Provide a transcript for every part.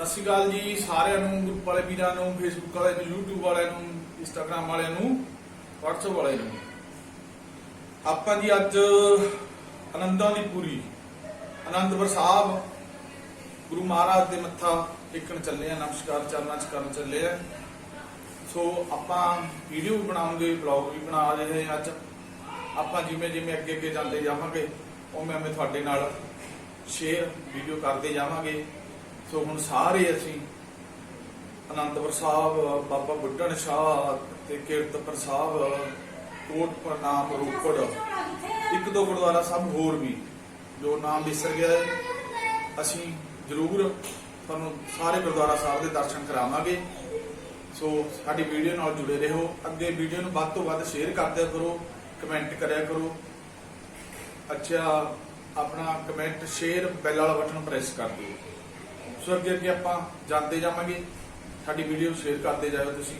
ਸਤਿ ਸ਼੍ਰੀ ਅਕਾਲ ਜੀ ਸਾਰਿਆਂ ਨੂੰ ਗਰੁੱਪ ਵਾਲੇ ਵੀਰਾਂ ਨੂੰ ਫੇਸਬੁੱਕ ਵਾਲਿਆਂ ਨੂੰ, YouTube ਵਾਲਿਆਂ ਨੂੰ, Instagram ਵਾਲਿਆਂ ਨੂੰ, WhatsApp ਵਾਲਿਆਂ ਨੂੰ। ਆਪਾਂ ਜੀ ਅੱਜ ਆਨੰਦਾਂ ਦੀ ਪੂਰੀ, ਆਨੰਦਪੁਰ ਸਾਹਿਬ, ਗੁਰੂ ਮਹਾਰਾਜ ਦੇ ਮੱਥਾ ਟੇਕਣ ਚੱਲੇ ਆ ਨਮਸਕਾਰ ਚਰਨਾਂ ਚ ਕਰਨ ਚੱਲੇ ਆ ਸੋ ਆਪਾਂ ਵੀਡੀਓ ਵੀ ਬਣਾਉਂਗੇ ਬਲੌਗ ਵੀ ਬਣਾ ਰਹੇ ਹਾਂ ਅੱਜ। ਆਪਾਂ ਜਿਵੇਂ ਜਿਵੇਂ ਅੱਗੇ ਅੱਗੇ ਜਾਂਦੇ ਜਾਵਾਂਗੇ, ਉਵੇਂ ਮੈਂ ਤੁਹਾਡੇ ਨਾਲ ਸ਼ੇਅਰ ਵੀਡੀਓ ਕਰਦੇ ਜਾਵਾਂਗੇ। ਸੋ ਹੁਣ ਸਾਰੇ ਅਸੀਂ ਅਨੰਦਪੁਰ ਸਾਹਿਬ, ਬਾਬਾ ਬੁੱਢਣ ਸ਼ਾਹ ਤੇ ਕੀਰਤਪੁਰ ਸਾਹਿਬ ਕੋਟ ਪ੍ਰਨਾਮ ਰੋਪੜ, ਇੱਕ ਦੋ ਗੁਰਦੁਆਰਾ ਸਾਹਿਬ ਹੋਰ ਵੀ, ਜੋ ਨਾਮ ਵਿਸਰ ਗਿਆ ਹੈ। ਅਸੀਂ ਜ਼ਰੂਰ ਤੁਹਾਨੂੰ ਸਾਰੇ ਗੁਰਦੁਆਰਾ ਸਾਹਿਬ ਦੇ ਦਰਸ਼ਨ ਕਰਾਵਾਂਗੇ। ਸੋ ਸਾਡੀ ਵੀਡੀਓ ਨਾਲ ਜੁੜੇ ਰਹੋ। ਅੱਗੇ ਵੀਡੀਓ ਨੂੰ ਵੱਧ ਤੋਂ ਵੱਧ ਸ਼ੇਅਰ ਕਰਦਿਆ ਕਰੋ ਕਮੈਂਟ ਕਰਿਆ ਕਰੋ। ਅੱਛਾ, ਆਪਣਾ ਕਮੈਂਟ ਸ਼ੇਅਰ ਬੈਲ ਵਾਲਾ ਬਟਨ ਪ੍ਰੈਸ ਕਰ ਦਿਓ। ਸੋ ਅੱਗੇ ਅੱਗੇ ਆਪਾਂ ਜਾਂਦੇ ਜਾਵਾਂਗੇ। ਸਾਡੀ ਵੀਡੀਓ ਸ਼ੇਅਰ ਕਰਦੇ ਜਾਓ ਤੁਸੀਂ।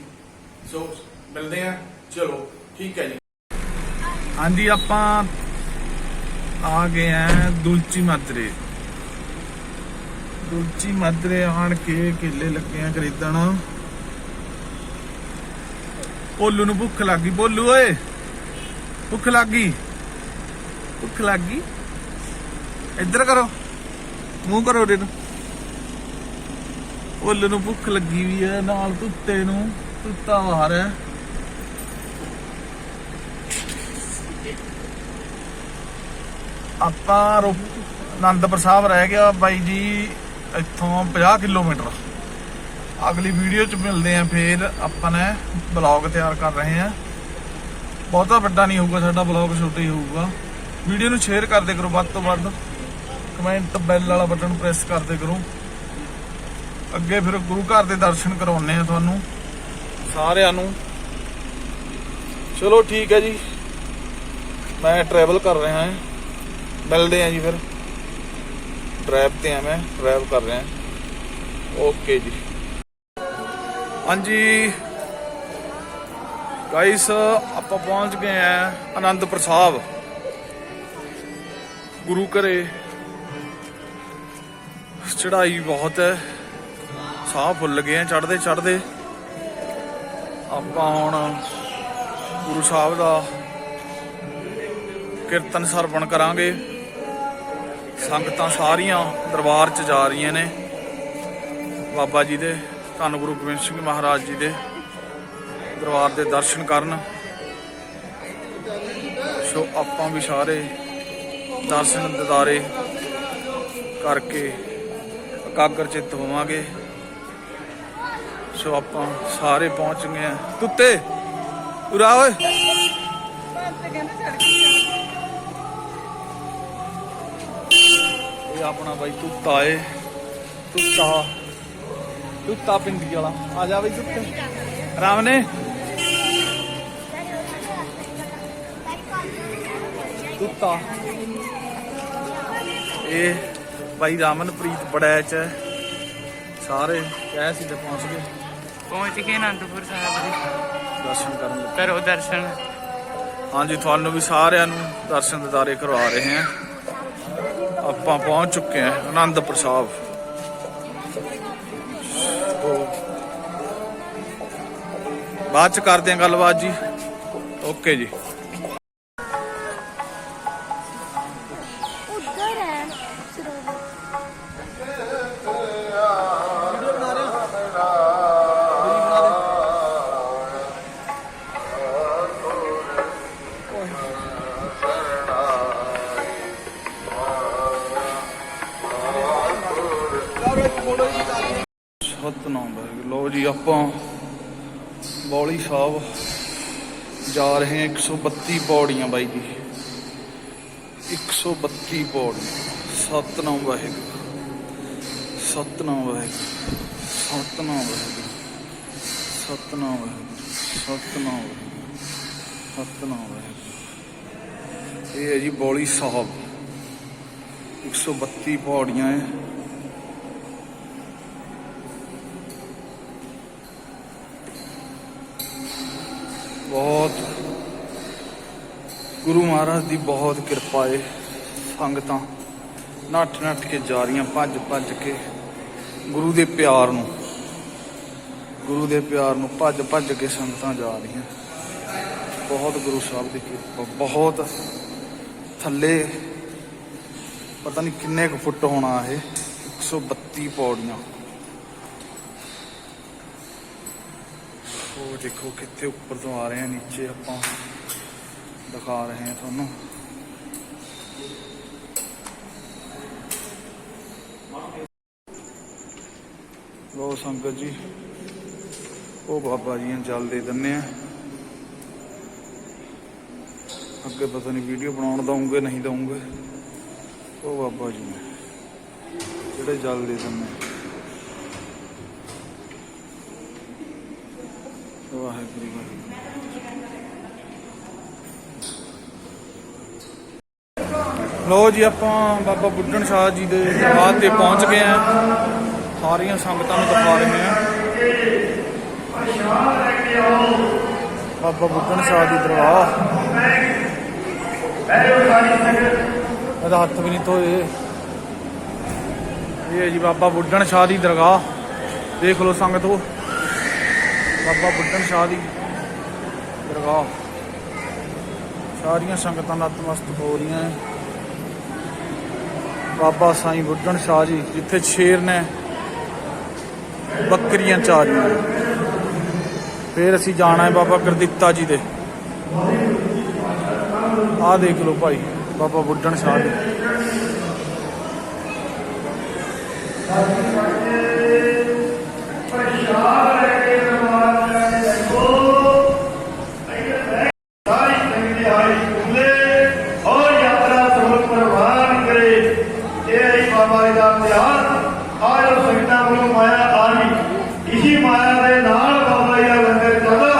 ਸੋ ਮਿਲਦੇ ਆ ਚਲੋ, ਠੀਕ ਹੈ ਜੀ। ਹਾਂਜੀ, ਆਪਾਂ ਆ ਗਏ ਆ ਦੁਲਚੀ ਮਾਦਰੇ ਦੁਲਚੀ ਮਾਦਰੇ ਆਣ ਕੇ ਕੇਲੇ ਲੱਗੇ ਆ ਖਰੀਦਣ। ਭੋਲੂ ਨੂੰ ਭੁੱਖ ਲੱਗ ਗਈ। ਭੋਲੂ, ਓਏ, ਭੁੱਖ ਲੱਗ ਗਈ? ਭੁੱਖ ਲੱਗ ਗਈ? ਇੱਧਰ ਕਰੋ। ਮੂੰਹ ਕਰੋ ਉਹਦੇ ਨੂੰ। ਉੱਲ ਨੂੰ ਭੁੱਖ ਲੱਗੀ ਵੀ ਹੈ, ਨਾਲ ਤੁੱਤੇ ਨੂੰ ਤੁੱਤਾ ਬਾਹਰ ਹੈ। ਆਪਾਂ ਰੋ ਆਨੰਦਪੁਰ ਸਾਹਿਬ ਰਹਿ ਗਿਆ ਬਾਈ ਜੀ, ਇੱਥੋਂ 50 ਕਿਲੋਮੀਟਰ। ਅਗਲੀ ਵੀਡੀਓ ਚ ਮਿਲਦੇ ਆਂ ਫੇਰ, ਆਪਾਂ ਨੇ ਬਲੌਗ ਤਿਆਰ ਕਰ ਰਹੇ ਆਂ ਬਹੁਤਾ ਵੱਡਾ ਨਹੀਂ ਹੋਊਗਾ, ਸਾਡਾ ਬਲੌਗ ਛੋਟਾ ਹੀ ਹੋਊਗਾ। ਵੀਡੀਓ ਨੂੰ ਸ਼ੇਅਰ ਕਰਦੇ ਕਰੋ ਵੱਧ ਤੋਂ ਵੱਧ। ਕਮੈਂਟ, ਬੈਲ ਵਾਲਾ ਬਟਨ ਪ੍ਰੈਸ ਕਰਦੇ ਕਰੋ। ਅੱਗੇ ਫਿਰ ਗੁਰੂ ਘਰ ਦੇ ਦਰਸ਼ਨ ਕਰਾਉਣੇ ਆ ਤੁਹਾਨੂੰ, ਸਾਰਿਆਂ ਨੂੰ। ਚਲੋ ਠੀਕ ਹੈ ਜੀ। ਮੈਂ ਟਰੈਵਲ ਕਰ ਰਿਹਾ ਹਾਂ। ਮਿਲਦੇ ਆ ਜੀ ਫਿਰ। ਡਰਾਈਵ ਤੇ ਆ ਮੈਂ ਡਰਾਈਵ ਕਰ ਰਿਹਾ। ਓਕੇ ਜੀ। ਹਾਂਜੀ। ਗਾਇਸ ਆਪਾਂ ਪਹੁੰਚ ਗਏ ਆ ਆਨੰਦਪੁਰ ਸਾਹਿਬ ਗੁਰੂ ਘਰੇ। ਚੜਾਈ ਬਹੁਤ ਹੈ। ਸਾਹ ਫੁੱਲ ਗਏ ਆ ਚੜਦੇ ਚੜਦੇ ਆਪਾਂ ਹੁਣ ਗੁਰੂ ਸਾਹਿਬ ਦਾ ਕੀਰਤਨ ਸਰਵਣ ਕਰਾਂਗੇ। ਸੰਗਤਾਂ ਸਾਰੀਆਂ ਦਰਬਾਰ 'ਚ ਜਾ ਰਹੀਆਂ ਨੇ। ਬਾਬਾ ਜੀ ਦੇ, ਧੰਨ ਗੁਰੂ ਗੋਬਿੰਦ ਸਿੰਘ ਮਹਾਰਾਜ ਜੀ ਦੇ ਦਰਬਾਰ ਦੇ ਦਰਸ਼ਨ ਕਰਨ। ਸੋ ਆਪਾਂ ਵੀ ਸਾਰੇ ਦਰਸ਼ਨ ਦਿਦਾਰੇ ਕਰਕੇ ਇਕਾਗਰ ਚਿੱਤ ਹੋਵਾਂਗੇ। ਸੋ ਆਪਾਂ ਸਾਰੇ ਪਹੁੰਚ ਗਏ ਆ ਤੁੱਤੇ ਉਰਾ ਓਏ। ਇਹ ਆਪਣਾ ਬਾਈ ਤੁੱਤਾ ਏ। ਤੁੱਤਾ ਤੁੱਤਾ ਪਿੰਡੀ ਵਾਲਾ। ਆ ਜਾ ਬਈ ਤੁੱਤੇ ਰਾਮ ਨੇ। ਤੁੱਤਾ ਇਹ ਬਾਈ ਰਾਮਨਪ੍ਰੀਤ ਬੜੈਚ ਸਾਰੇ ਕਹਿ ਸੀ ਤੇ ਪਹੁੰਚ ਗਏ। ਪਹੁੰਚ ਗਏ ਅਨੰਦਪੁਰ ਸਾਹਿਬ ਦੇ। ਦਰਸ਼ਨ ਕਰਨ ਲਈ ਕਰੋ ਦਰਸ਼ਨ। ਹਾਂਜੀ ਤੁਹਾਨੂੰ ਵੀ ਸਾਰਿਆਂ ਨੂੰ ਦਰਸ਼ਨ ਦਿਦਾਰੇ ਕਰਵਾ ਰਹੇ ਹਾਂ। ਆਪਾਂ ਪਹੁੰਚ ਚੁੱਕੇ ਹਾਂ ਆਨੰਦਪੁਰ ਸਾਹਿਬ। ਬਾਅਦ ਚ ਕਰਦੇ ਹਾਂ ਗੱਲਬਾਤ ਜੀ। ਓਕੇ ਜੀ। ਉਧਰ ਹੈ। ਸਰੋਵਰ ਆਪਾਂ ਬੌਲੀ ਸਾਹਿਬ ਜਾ ਰਹੇ ਹਾਂ 132 ਪੌੜੀਆਂ ਬਾਈ ਜੀ। 132 ਪੌੜੀਆਂ। ਸਤਨਾਮ ਵਾਹਿਗੁਰੂ। ਸਤਨਾਮ ਵਾਹਿਗੁਰੂ। ਸਤਨਾਮ ਵਾਹਿਗੁਰੂ। ਸਤਨਾਮ ਵਾਹਿਗੁਰੂ। ਸਤਨਾਮ ਵਾਹਿਗੁਰੂ। ਸਤਨਾਮ ਵਾਹਿਗੁਰੂ। ਇਹ ਹੈ ਜੀ ਬੌਲੀ ਸਾਹਿਬ। 132 ਪੌੜੀਆਂ ਹੈ। ਬਹੁਤ। ਗੁਰੂ ਮਹਾਰਾਜ ਦੀ ਬਹੁਤ ਕਿਰਪਾ ਏ। ਸੰਗਤਾਂ ਨੱਠ ਨੱਠ ਕੇ ਜਾ ਰਹੀਆਂ, ਭੱਜ ਭੱਜ ਕੇ। ਗੁਰੂ ਦੇ ਪਿਆਰ ਨੂੰ, ਗੁਰੂ ਦੇ ਪਿਆਰ ਨੂੰ ਭੱਜ ਭੱਜ ਕੇ ਸੰਗਤਾਂ ਜਾ ਰਹੀਆਂ। ਬਹੁਤ ਗੁਰੂ ਸਾਹਿਬ ਦੀ ਕਿਰਪਾ, ਬਹੁਤ ਥੱਲੇ ਪਤਾ ਨਹੀਂ ਕਿੰਨੇ ਕੁ ਫੁੱਟ ਹੋਣਾ ਇਹ 132 ਪੌੜੀਆਂ। ਉਹ ਦੇਖੋ ਕਿੱਥੇ ਉੱਪਰ ਤੋਂ ਆ ਰਹੇ ਆ, ਨੀਚੇ ਆਪਾਂ ਦਿਖਾ ਰਹੇ ਹਾਂ ਤੁਹਾਨੂੰ। ਲੋ ਸੰਗਤ ਜੀ, ਉਹ ਬਾਬਾ ਜੀ ਨੂੰ ਜਲ ਦੇ ਦਿੰਨੇ ਆ। ਅੱਗੇ ਪਤਾ ਨਹੀਂ ਵੀਡੀਓ ਬਣਾਉਣ ਦਊਂਗੇ, ਨਹੀਂ ਦਊਂਗੇ। ਉਹ ਬਾਬਾ ਜੀ ਨੇ ਜਿਹੜੇ ਜਲ ਦੇ ਦਿੰਨੇ ਵਾਹਿਗੁਰੂ ਵਾਹਿਗੁਰੂ ਲੋ ਜੀ, ਆਪਾਂ ਬਾਬਾ ਬੁੱਢਣ ਸ਼ਾਹ ਜੀ ਦੇ ਦਰਬਾਰ ਤੇ ਪਹੁੰਚ ਗਏ ਆ ਸਾਰੀਆਂ ਸੰਗਤਾਂ ਨੂੰ ਦਿਖਾ ਰਹੇ ਆ ਬਾਬਾ ਬੁੱਢਣ ਸ਼ਾਹ ਦੀ ਦਰਗਾਹ ਇਹਦਾ ਹੱਥ ਵੀ ਨਹੀਂ ਧੋਏ। ਇਹ ਹੈ ਜੀ ਬਾਬਾ ਬੁੱਢਣ ਸ਼ਾਹ ਦੀ ਦਰਗਾਹ। ਦੇਖ ਲਓ ਸੰਗਤੋ ਬਾਬਾ ਬੁੱਢਣ ਸ਼ਾਹ ਦੀ ਦਰਗਾਹ। ਸਾਰੀਆਂ ਸੰਗਤਾਂ ਨਤਮਸਤਕ ਹੋ ਰਹੀਆਂ ਹੈ ਬਾਬਾ ਸਾਈਂ ਬੁੱਢਣ ਸ਼ਾਹ ਜੀ, ਜਿੱਥੇ ਸ਼ੇਰ ਨੇ ਬੱਕਰੀਆਂ ਚਾਰੀਆਂ। ਫਿਰ ਅਸੀਂ ਜਾਣਾ ਹੈ ਬਾਬਾ ਗੁਰਦਿੱਤਾ ਜੀ ਦੇ। ਆਹ ਦੇਖ ਲਓ ਭਾਈ, ਬਾਬਾ ਬੁੱਢਣ ਸ਼ਾਹ ਜੀ ਸਾਰੀ ਸੰਗਤ ਆਈ ਕੁਲੇ ਔਰ ਯਾਤਰਾ ਸਫਲ ਪ੍ਰਵਾਨ ਕਰੇ ਇਹ ਹੈ ਬਾਬਾ ਜੀ ਦਾ ਪਿਆਰ ਆਇਓ ਸੰਗਤਾਂ ਵੱਲੋਂ ਮਾਇਆ ਆ ਗਈ ਇਸੀ ਮਾਇਆ ਦੇ ਨਾਲ ਬਾਬਾ ਜੀ ਦਾ ਲੰਗਰ ਚੱਲਦਾ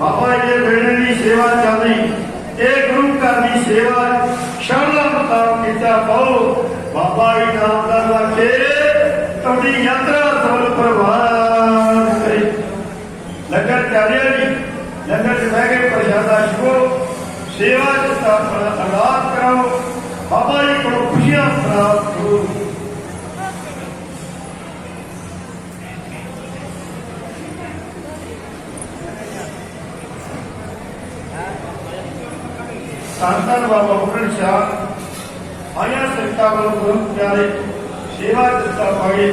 ਬਾਬਾ ਜੀ ਦੇ ਬੇੜੇ ਦੀ ਸੇਵਾ ਚੱਲਦੀ ਇਹ ਗੁਰੂ ਘਰ ਦੀ ਸੇਵਾ ਸ਼ਰਧਾ ਮੁਤਾਬਕ ਕੀਤਾ ਪਾਓ। ਬਾਬਾ ਜੀ ਨਾਮ ਦਾ ਵਾਕੇ ਤੁਹਾਡੀ ਯਾਤਰਾ ਸਫਲ ਪ੍ਰਵਾਨ ਕਰੇ। ਲੰਗਰ ਚੱਲਿਆ ਜੀ। ਲੰਗਰ ਚ ਬਹਿ ਕੇ ਪ੍ਰਸ਼ਾਦਾ ਛਕੋ। ਸੇਵਾ ਚ ਸਥਾਪਨਾ ਅਰਦਾਸ ਕਰੋ ਬਾਬਾ ਜੀ ਕੋਲ ਖੁਸ਼ੀਆਂ ਪ੍ਰਾਪਤ ਕਰੋ ਸੰਤਨ ਬਾਬਾ ਬੁੱਢਣ ਸ਼ਾਹ ਆਇਆ ਸੰਤਾ ਵੱਲੋਂ ਗੁਰੂ ਪਿਆਰੇ ਸੇਵਾ ਦਿੱਤਾ ਪਾਏ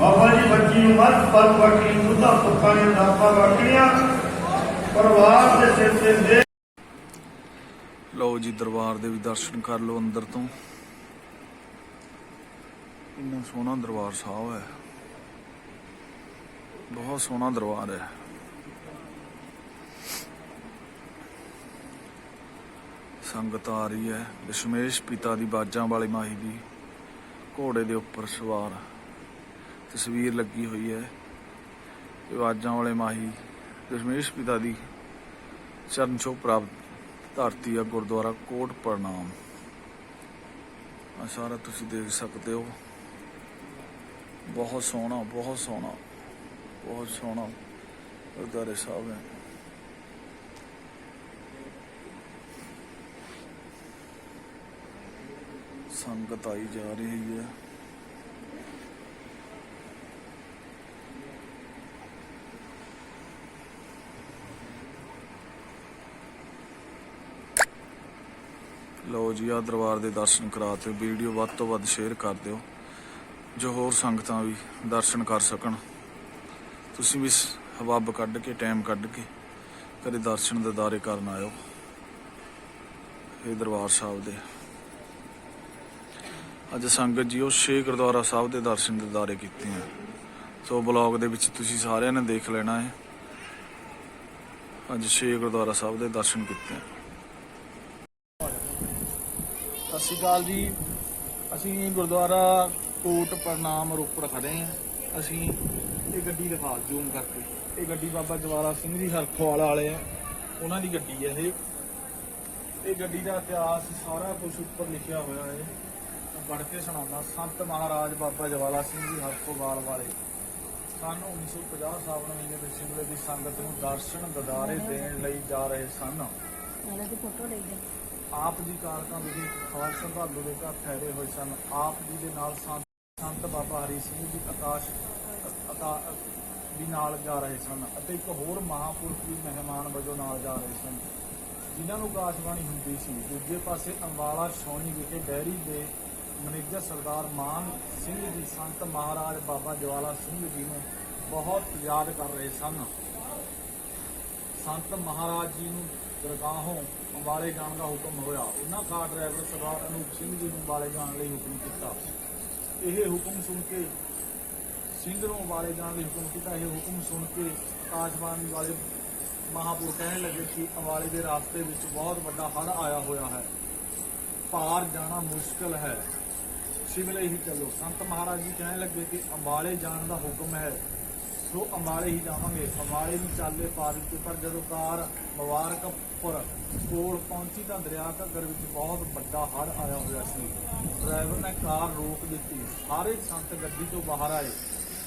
ਬਾਬਾ ਜੀ ਬੱਚੀ ਨੂੰ ਮਤ ਪਲ ਬਖਸ਼ੀ ਮੁੱਦਾ ਪੁੱਤਾਂ ਨੇ ਦਾਪਾ ਬਖਸ਼ੀਆਂ ਪਰਿਵਾਰ ਦੇ ਸਿਰ ਤੇ ਦੇ। ਲਓ ਜੀ, ਦਰਬਾਰ ਦੇ ਵੀ ਦਰਸ਼ਨ ਕਰ ਲਓ ਅੰਦਰ ਤੋਂ। ਇੰਨਾ ਸੋਹਣਾ ਦਰਬਾਰ ਸਾਹਿਬ ਹੈ। ਬਹੁਤ ਸੋਹਣਾ ਦਰਬਾਰ ਹੈ। ਸੰਗਤ ਆ ਰਹੀ ਹੈ। ਦਸ਼ਮੇਸ਼ ਪਿਤਾ ਦੀ ਬਾਜਾਂ ਵਾਲੇ ਮਾਹੀ ਦੀ ਘੋੜੇ ਦੇ ਉੱਪਰ ਸਵਾਰ। ਤਸਵੀਰ ਲੱਗੀ ਹੋਈ ਹੈ ਇਹ ਬਾਜਾਂ ਵਾਲੇ ਮਾਹੀ ਦਸ਼ਮੇਸ਼ ਪਿਤਾ ਦੀ ਚਰਨ ਛੋਹ ਪ੍ਰਾਪਤ ਧਰਤੀ ਆ ਗੁਰਦੁਆਰਾ ਕੋਟ ਪ੍ਰਣਾਮ। ਆ ਸਾਰਾ ਤੁਸੀਂ ਦੇਖ ਸਕਦੇ ਹੋ। ਬਹੁਤ ਸੋਹਣਾ ਬਹੁਤ ਸੋਹਣਾ ਬਹੁਤ ਸੋਹਣਾ ਗੁਰਦੁਆਰੇ ਸਾਹਿਬ ਹੈ। ਸੰਗਤ ਆਈ ਜਾ ਰਹੀ ਹੈ। ਲਓ ਜੀ ਆ ਦਰਬਾਰ ਦੇ ਦਰਸ਼ਨ ਕਰਾ ਤੇ ਵੀਡੀਓ ਵੱਧ ਤੋਂ ਵੱਧ ਸ਼ੇਅਰ ਕਰ ਦਿਓ, ਜੋ ਹੋਰ ਸੰਗਤਾਂ ਵੀ ਦਰਸ਼ਨ ਕਰ ਸਕਣ। ਤੁਸੀਂ ਵੀ ਹਵਾਬ ਕੱਢ ਕੇ ਟਾਈਮ ਕੱਢ ਕੇ ਕਦੇ ਦਰਸ਼ਨ ਦੇ ਦਿਦਾਰੇ ਕਰਨ ਆਇਓ। ਇਹ ਦਰਬਾਰ ਸਾਹਿਬ ਦੇ ਅੱਜ ਸੰਗਤ ਜੀ ਉਹ ਗੁਰਦੁਆਰਾ ਸਾਹਿਬ ਦੇ ਦਰਸ਼ਨ ਦਿਦਾਰੇ ਕੀਤੇ ਆ। ਸੋ ਬਲੌਗ ਦੇ ਵਿੱਚ ਤੁਸੀਂ ਸਾਰਿਆਂ ਨੇ ਦੇਖ ਲੈਣਾ ਹੈ। ਅੱਜ ਛੇ ਗੁਰਦੁਆਰਾ ਸਾਹਿਬ ਦੇ ਦਰਸ਼ਨ ਕੀਤੇ ਆ। ਸਤਿ ਸ਼੍ਰੀ ਅਕਾਲ ਜੀ। ਅਸੀਂ ਗੁਰਦੁਆਰਾ ਕੋਟ ਪ੍ਰਣਾਮ ਰੋਪੜ ਖੜੇ ਹਾਂ ਅਸੀਂ ਇਹ ਗੱਡੀ ਦਿਖਾ ਜ਼ੂਮ ਕਰਕੇ। ਇਹ ਗੱਡੀ ਬਾਬਾ ਜਵਾਰਾ ਸਿੰਘ ਜੀ ਹਰਖਵਾਲ ਵਾਲੇ ਆ। ਉਹਨਾਂ ਦੀ ਗੱਡੀ ਹੈ ਇਹ। ਇਹ ਗੱਡੀ ਦਾ ਇਤਿਹਾਸ ਸਾਰਾ ਕੁਝ ਉੱਪਰ ਲਿਖਿਆ ਹੋਇਆ ਹੈ। ਪੜ੍ਹ ਕੇ ਸੁਣਾਉਂਦਾ ਸੰਤ ਮਹਾਰਾਜ ਬਾਬਾ ਜਵਾਲਾ ਸਿੰਘ ਜੀ ਹਰਖਵਾਲ ਵਾਲੇ ਸਨ 1950 ਸਾਵਣ ਮਹੀਨੇ ਦੇ ਸ਼ਿਮਲੇ ਦੀ ਸੰਗਤ ਨੂੰ ਦਰਸ਼ਨ ਦਿਦਾਰੇ ਦੇਣ ਲਈ ਜਾ ਰਹੇ ਸਨ। ਦੀ ਦੇ। ਆਪ ਜੀ ਕਾਰਕਾਂ ਵਿਖੇ ਖਾਲਸਾ ਭਾਲੂ ਦੇ ਘਰ ਠਹਿਰੇ ਹੋਏ ਸਨ। ਆਪ ਜੀ ਦੇ ਨਾਲ ਸੰਤ ਬਾਬਾ ਹਰੀ ਸਿੰਘ ਜੀ ਆਕਾਸ਼ ਵੀ ਨਾਲ ਜਾ ਰਹੇ ਸਨ ਅਤੇ ਇੱਕ ਹੋਰ ਮਹਾਪੁਰਖ ਵੀ ਮਹਿਮਾਨ ਵਜੋਂ ਨਾਲ ਜਾ ਰਹੇ ਸਨ। ਜਿਨ੍ਹਾਂ ਨੂੰ ਆਕਾਸ਼ਬਾਣੀ ਹੁੰਦੀ ਸੀ ਦੂਜੇ ਪਾਸੇ ਅੰਬਾਲਾ ਛਾਉਣੀ ਵਿਖੇ ਡੈਰੀ ਦੇ ਮੈਨੇਜਰ ਸਰਦਾਰ ਮਾਨ ਸਿੰਘ ਜੀ, ਸੰਤ ਮਹਾਰਾਜ ਬਾਬਾ ਜਵਾਲਾ ਸਿੰਘ ਜੀ ਨੂੰ ਬਹੁਤ ਯਾਦ ਕਰ ਰਹੇ ਸਨ। ਸੰਤ ਮਹਾਰਾਜ ਜੀ ਨੂੰ ਦਰਗਾਹੋਂ ਅੰਬਾਲੇ ਜਾਣ ਦਾ ਹੁਕਮ ਹੋਇਆ। ਉਹਨਾਂ ਕਾਰ ਡਰਾਈਵਰ ਸਰਦਾਰ ਅਨੂਪ ਸਿੰਘ ਜੀ ਨੂੰ ਅੰਬਾਲੇ ਜਾਣ ਲਈ ਹੁਕਮ ਕੀਤਾ। ਇਹ ਹੁਕਮ ਸੁਣ ਕੇ ਸਿੰਘ ਨੂੰ ਅੰਬਾਲੇ ਜਾਣ ਲਈ ਹੁਕਮ ਕੀਤਾ। ਇਹ ਹੁਕਮ ਸੁਣ ਕੇ ਆਕਾਸ਼ਬਾਣੀ ਵਾਲੇ ਮਹਾਪੁਰ ਕਹਿਣ ਲੱਗੇ ਕਿ ਅੰਬਾਲੇ ਦੇ ਰਾਸਤੇ ਵਿੱਚ ਬਹੁਤ ਵੱਡਾ ਹੜ੍ਹ ਆਇਆ ਹੋਇਆ ਹੈ। ਪਾਰ ਜਾਣਾ ਮੁਸ਼ਕਲ ਹੈ। ਸ਼ਿਮਲੇ ਹੀ ਚੱਲੋ। ਸੰਤ ਮਹਾਰਾਜ ਜੀ ਕਹਿਣ ਲੱਗੇ ਕਿ ਅੰਬਾਲੇ ਜਾਣ ਦਾ ਹੁਕਮ ਹੈ। ਸੋ ਅੰਬਾਲੇ ਹੀ ਜਾਵਾਂਗੇ। ਅੰਬਾਲੇ ਨੂੰ ਚਾਲੇ ਪਾ ਦਿੱਤੇ, ਪਰ ਜਦੋਂ ਕਾਰ ਮੁਬਾਰਕਪੁਰ ਕੋਲ ਪਹੁੰਚੀ ਤਾਂ ਦਰਿਆ ਘੱਗਰ ਵਿੱਚ ਬਹੁਤ ਵੱਡਾ ਹੜ੍ਹ ਆਇਆ ਹੋਇਆ ਸੀ। ਡਰਾਈਵਰ ਨੇ ਕਾਰ ਰੋਕ ਦਿੱਤੀ। ਸਾਰੇ ਸੰਤ ਗੱਡੀ ਤੋਂ ਬਾਹਰ ਆਏ।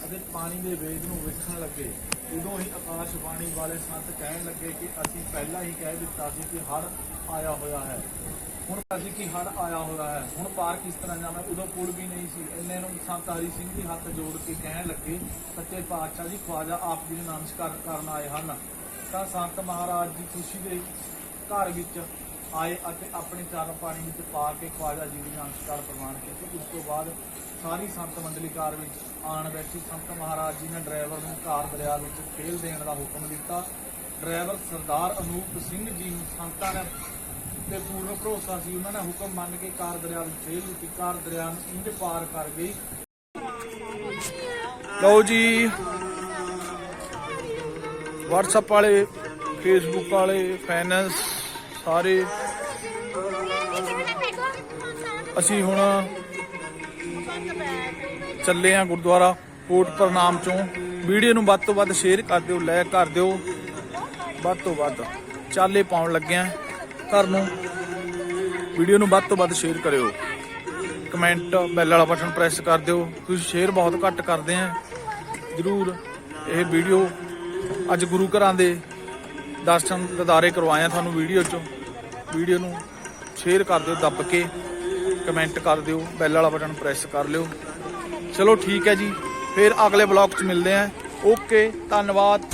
ਅਤੇ ਪਾਣੀ ਦੇ ਵੇਗ ਨੂੰ ਵੇਖਣ ਲੱਗੇ, ਉਦੋਂ ਹੀ ਆਕਾਸ਼ਵਾਣੀ ਵਾਲੇ ਸੰਤ ਕਹਿਣ ਲੱਗੇ ਕਿ ਅਸੀਂ ਪਹਿਲਾਂ ਹੀ ਕਹਿ ਦਿੱਤਾ ਸੀ ਕਿ ਹੜ੍ਹ ਆਇਆ ਹੋਇਆ ਹੈ। ਹੁਣ ਅਸੀਂ ਕੀ ਹੜ ਆਇਆ ਹੋਇਆ ਹੈ। ਹੁਣ ਪਾਰ ਕਿਸ ਤਰ੍ਹਾਂ ਜਾਣਾ, ਉਦੋਂ ਪੁਲ ਵੀ ਨਹੀਂ ਸੀ। ਇੰਨੇ ਨੂੰ ਸੰਤ ਹਰੀ ਸਿੰਘ ਜੀ ਹੱਥ ਜੋੜ ਕੇ ਕਹਿਣ ਲੱਗੇ, ਸੱਚੇ ਪਾਤਸ਼ਾਹ ਜੀ, ਖਵਾਜਾ ਆਪ ਜੀ ਦੇ ਨਾਮ ਨਮਸਕਾਰ ਕਰਨ ਆਏ ਹਨ। ਤਾਂ ਸੰਤ ਮਹਾਰਾਜ ਜੀ ਖੁਸ਼ੀ ਦੇ ਘਰ ਵਿੱਚ ਆਏ ਅਤੇ ਆਪਣੇ ਚਰਨ ਪਾਣੀ ਵਿੱਚ ਪਾ ਕੇ ਖਵਾਜਾ ਜੀ ਦੀ ਨਮਸਕਾਰ ਪ੍ਰਵਾਨ ਕੀਤੀ। ਉਸ ਤੋਂ ਬਾਅਦ ਸਾਰੀ ਸੰਤ ਮੰਡਲੀ ਕਾਰ ਵਿੱਚ ਆਣ ਬੈਠੀ ਸੰਤ ਮਹਾਰਾਜ ਜੀ ਨੇ ਡਰਾਈਵਰ ਨੂੰ ਕਾਰ ਦਰਿਆ ਵਿੱਚ ਫੇਲ ਦੇਣ ਦਾ ਹੁਕਮ ਦਿੱਤਾ। ਡਰਾਈਵਰ ਸਰਦਾਰ ਅਨੂਪ ਸਿੰਘ ਜੀ ਨੂੰ ਸੰਤਾਂ ਨੇ ਤੇ ਪੂਰਨ ਭਰੋਸਾ ਸੀ। ਉਹਨਾਂ ਨੇ ਹੁਕਮ ਮੰਨ ਕੇ ਕਾਰ ਦਰਿਆ ਵਿੱਚ ਫੇਲ ਦਿੱਤੀ। ਕਾਰ ਦਰਿਆ ਨੂੰ ਇੰਜ ਪਾਰ ਕਰ ਗਈ। ਲਓ ਜੀ, WhatsApp ਵਾਲੇ, Facebook ਵਾਲੇ ਫੈਨਸ ਸਾਰੇ ਅਸੀਂ ਹੁਣ ਚੱਲੇ ਆ ਗੁਰਦੁਆਰਾ ਕੋਟ ਪ੍ਰਣਾਮ ਚੋਂ। ਵੀਡੀਓ ਨੂੰ ਵੱਧ ਤੋਂ ਵੱਧ ਸ਼ੇਅਰ ਕਰ ਦਿਓ ਲਾਈਕ ਕਰ ਦਿਓ। ਵੱਧ ਤੋਂ ਵੱਧ ਚਾਲੇ ਪਾਉਣ ਲੱਗਿਆ ਘਰ ਨੂੰ। ਵੀਡੀਓ ਨੂੰ ਵੱਧ ਤੋਂ ਵੱਧ ਸ਼ੇਅਰ ਕਰਿਓ। ਕਮੈਂਟ ਬੈਲ ਵਾਲਾ ਬਟਨ ਪ੍ਰੈਸ ਕਰ ਦਿਓ। ਤੁਸੀਂ ਸ਼ੇਅਰ ਬਹੁਤ ਘੱਟ ਕਰਦੇ ਆ ਜਰੂਰ ਇਹ ਵੀਡੀਓ ਅੱਜ ਗੁਰੂ ਘਰਾਂ ਦੇ ਦਰਸ਼ਨ ਦਿਦਾਰੇ ਕਰਵਾਇਆ ਤੁਹਾਨੂੰ ਵੀਡੀਓ ਚੋਂ। ਵੀਡੀਓ ਨੂੰ ਸ਼ੇਅਰ ਕਰ ਦਿਓ, ਦੱਬ ਕੇ। ਕਮੈਂਟ ਕਰ ਦਿਓ ਬੈਲ ਵਾਲਾ ਬਟਨ ਪ੍ਰੈਸ ਕਰ ਲਿਓ। ਚਲੋ ਠੀਕ ਹੈ ਜੀ, ਫਿਰ ਅਗਲੇ ਬਲੌਗ 'ਚ ਮਿਲਦੇ ਆ ਓਕੇ ਧੰਨਵਾਦ।